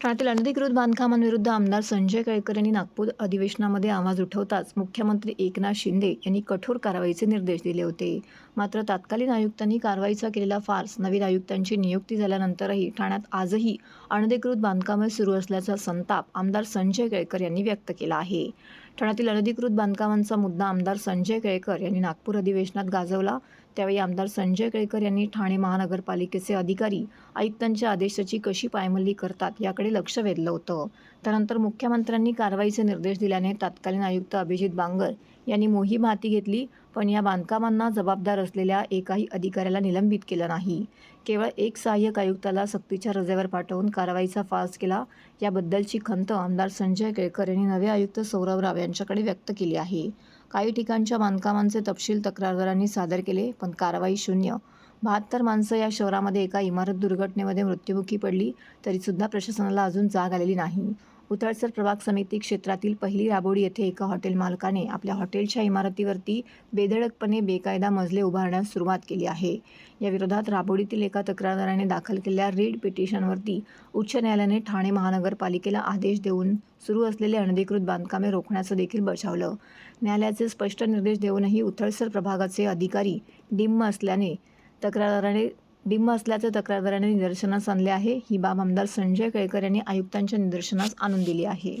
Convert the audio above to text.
ठाण्यातील अनधिकृत बांधकामांविरुद्ध आमदार संजय केळकर यांनी नागपूर अधिवेशनामध्ये आवाज उठवताच मुख्यमंत्री एकनाथ शिंदे यांनी कठोर कारवाईचे निर्देश दिले होते. मात्र तत्कालीन आयुक्तांनी कारवाईचा केलेला फार्स नवीन आयुक्तांची नियुक्ती झाल्यानंतरही ठाण्यात आजही अनधिकृत बांधकामे सुरू असल्याचा संताप आमदार संजय केळकर यांनी व्यक्त केला आहे. ठाण्यातील अनधिकृत बांधकामांचा मुद्दा आमदार संजय केळकर यांनी नागपूर अधिवेशनात गाजवला. त्यावेळी आमदार संजय केळकर यांनी ठाणे महानगरपालिकेचे अधिकारी आयुक्तांच्या आदेशाची कशी पायमल्ली करतात याकडे लक्ष वेधलं होतं. त्यानंतर मुख्यमंत्र्यांनी कारवाईचे निर्देश दिल्याने तत्कालीन आयुक्त अभिजित बांगर यांनी मोहीम हाती घेतली पण या बांधकामांना जबाबदार असलेल्या एकाही अधिकाऱ्याला निलंबित केलं नाही. केवळ एक सहाय्यक आयुक्ताला सक्तीच्या रजेवर पाठवून कारवाईचा फास केला याबद्दलची खंत आमदार संजय केळकर यांनी नवे आयुक्त सौरभ राव यांच्याकडे व्यक्त केली आहे. काही ठिकाणच्या बांधकामांचे तपशील तक्रारदारांनी सादर केले पण कारवाई शून्य. बहात्तर माणसं या शहरामध्ये एका इमारत दुर्घटनेमध्ये मृत्युमुखी पडली तरीसुद्धा प्रशासनाला अजून जाग आलेली नाही. उथळसर प्रभाग समिती क्षेत्रातील पहिली राबोडी येथे एका हॉटेल मालकाने आपल्या हॉटेलच्या इमारतीवरती बेधडकपणे बेकायदा मजले उभारण्यास सुरुवात केली आहे. या विरोधात राबोडीतील एका तक्रारदाराने दाखल केलेल्या रीड पिटिशनवरती उच्च न्यायालयाने ठाणे महानगरपालिकेला आदेश देऊन सुरू असलेले अनधिकृत बांधकामे रोखण्याचं देखील बजावलं. न्यायालयाचे स्पष्ट निर्देश देऊनही उथळसर प्रभागाचे अधिकारी डिम्म असल्याने तक्रारदाराने डिंब असल्याचे तक्रारदाराने निदर्शनास आणले आहे. ही बाब आमदार संजय केळकर यांनी आयुक्तांच्या निदर्शनास आणून दिली आहे.